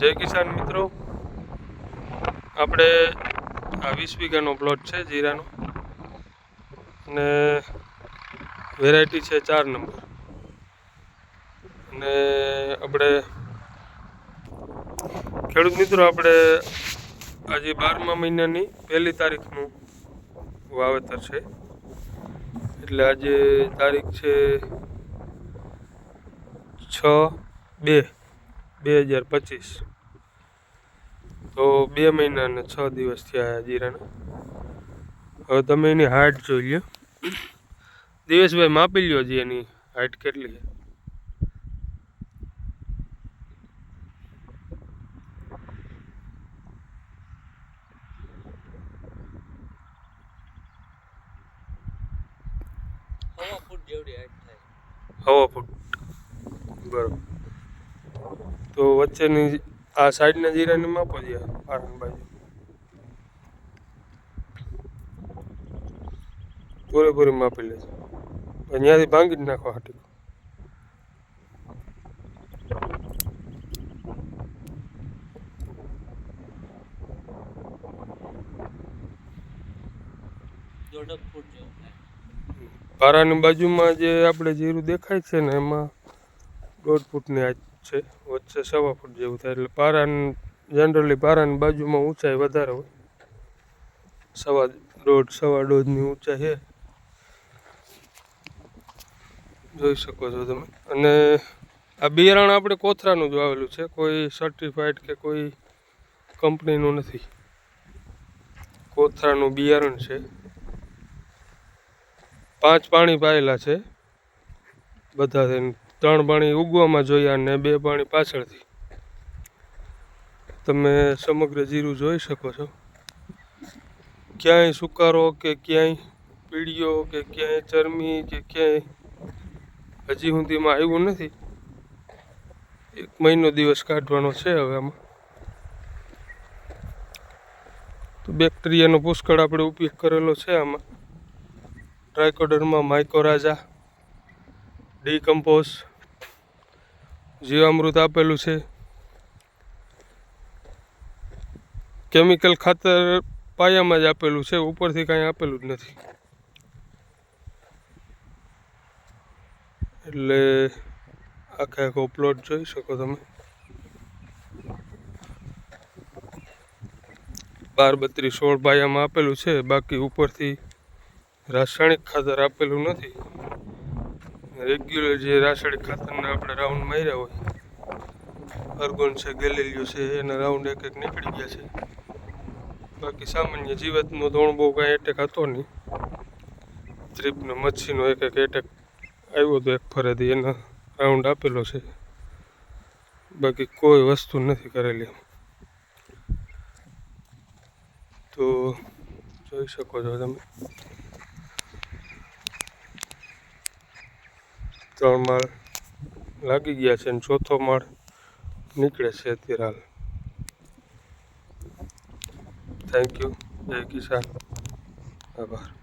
જય કિસાન મિત્રો. આપણે આ વીસ વીઘાનો પ્લોટ છે જીરાનો. અને વેરાયટી છે ચાર નંબર અને આપણે ખેડૂત મિત્રો, આપણે આજે બારમા મહિનાની પહેલી તારીખનું વાવેતર છે. એટલે આજે તારીખ છે છ બે. બે હજાર પચીસ. તો બે મહિના અને છ દિવસ થયા જીરાના. હવે તમે એની હાઇટ જોઈ લ્યો. દિવસભાઈ માપી લ્યો હજી એની હાઇટ કેટલી છે. હવા ફૂટ જેવડી હાઈટ થાય. હવા ફૂટ. બરોબર. તો વચ્ચેની આ સાઈડના જીરાની માપો છે પારણ બાજુ પૂરેપૂરી માપી લેજો. અહીંયાથી ભાંગી જ નાખો હાટી. પારાની બાજુમાં જે આપણે જીરું દેખાય છે ને, એમાં દોઢ ફૂટની આજ છે, વચ્ચે સવા ફૂટ જેવું થાય, એટલે પારા જનરલી પારાની બાજુમાં ઊંચાઈ વધારે હોય. સવા દોઢ, સવા દોઢની ઊંચાઈ છે. જોઈ શકો છો તમે. અને આ બિયારણ આપણે કોથરાનું જ વાવેલું છે, કોઈ સર્ટિફાઈડ કે કોઈ કંપનીનું નથી. કોથરાનું બિયારણ છે. પાંચ પાણી પાયેલા છે બધા થઈને ત્રણ પાણી ઉગવામાં જોયા અને બે પાણી પાછળથી. તમે સમગ્ર જીરું જોઈ શકો છો. ક્યાંય સુકારો કે ક્યાંય પીળીઓ કે ક્યાંય ચરમી કે ક્યાંય હજી સુધીમાં આવ્યું નથી. એક મહિનો દિવસ કાઢવાનો છે હવે આમાં. તો બેક્ટેરિયાનો પુષ્કળ આપણે ઉપયોગ કરેલો છે આમાં. ટ્રાયકોડરમાં માઇકોરાજા ડીકમ્પોઝ જીવામૃત આપેલું છે. કેમિકલ ખાતર પાયામાં જ આપેલું છે, ઉપરથી કાંઈ આપેલું જ નથી. એટલે આખે આખો પ્લોટ જોઈ શકો તમે. બાર બત્રીસ સોળ પાયામાં આપેલું છે, બાકી ઉપરથી રાસાયણિક ખાતર આપેલું નથી. રેગ્યુલર જે રાસાયણિક ખાતરના આપણે રાઉન્ડ માર્યા હોય, અર્ગોન છે, ગેલેલિયો છે, એના રાઉન્ડ એક એક નીકળી ગયા છે. બાકી સામાન્ય જીવતનો ધોણ બહુ કાંઈ એટેક હતો નહીં. ત્રીપનો મચ્છીનો એક એક એટેક આવ્યો હતો એક ફરેથી એના રાઉન્ડ આપેલો છે. બાકી કોઈ વસ્તુ નથી કરેલી તો જોઈ શકો છો તમે. ત્રણ માળ લાગી ગયા છે અને ચોથો માળ નીકળે છે અત્યારે હાલ. થેન્ક યુ જય કિસાન. આભાર.